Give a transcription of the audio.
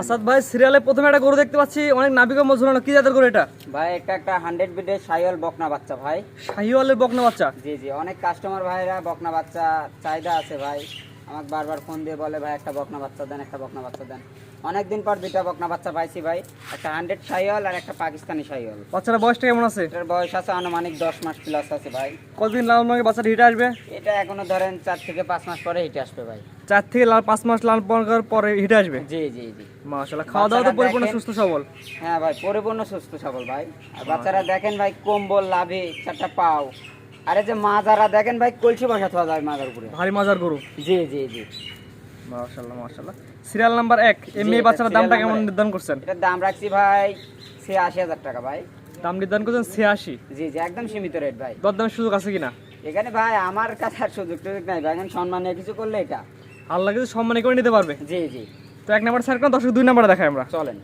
আসাদ ভাই সিরিয়ালে প্রথমে একটা গরু দেখতে পাচ্ছি অনেক নাবিকা মজুরানো কি জাতের গরু এটা? ভাই এটা একটা হান্ড্রেড বিডের সাইওয়াল বকনা বাচ্চা ভাই। সাইওয়ালের বকনা বাচ্চা? জি জি অনেক কাস্টমার ভাইরা বকনা বাচ্চা চাহিদা আছে ভাই। আমাকে বারবার ফোন দিয়ে বলে ভাই একটা বকনা বাচ্চা দেন একটা বকনা বাচ্চা দেন। অনেকদিন পর দুইটা বকনা বাচ্চা পাইছি ভাই। একটা হান্ড্রেড সাইল আর একটা পাকিস্তানি সাইল বাচ্চারা বয়সটা কেমন আছে? এটার বয়স আছে আনুমানিক দশ মাস প্লাস আছে ভাই। কতদিন লাল রঙের বাচ্চাটা হিটে আসবে? এটা এখনও ধরেন চার থেকে পাঁচ মাস পরে হিটে আসবে ভাই। চার থেকে লাল পাঁচ মাস লাল পর পরে হিটে আসবে? জি জি জি। মাশাল্লাহ খাওয়া দাওয়া তো পরিপূর্ণ সুস্থ সবল। হ্যাঁ ভাই পরিপূর্ণ সুস্থ সবল ভাই। আর বাচ্চারা দেখেন ভাই কম্বল লাভে চারটা পাও। আরে যে মাজারা দেখেন ভাই কলসি বসা থাকা যায় মাজার উপরে। ভারী মাজার গরু। জি জি জি। মাশাল্লাহ মাশাল্লাহ সিরিয়াল নাম্বার এক এমনি এটা বাচ্চাটার দামটা কেমন নির্ধারণ করছেন? এটার দাম রাখছি ভাই সে আশি হাজার টাকা ভাই। দাম নির্ধারণ করছেন ছিয়াশি? জি জি একদম সীমিত রেট ভাই। দরদামের সুযোগ আছে কিনা? এখানে ভাই আমার কাছে আর সুযোগ টুযোগ নাই ভাই এখন সম্মানীয় কিছু করলে এটা। আল্লাহ কিছু সম্মানী করে নিতে পারবে। জি জি। তো এক নাম্বার স্যার কোন দর্শক দুই নাম্বার দেখাই আমরা। চলেন।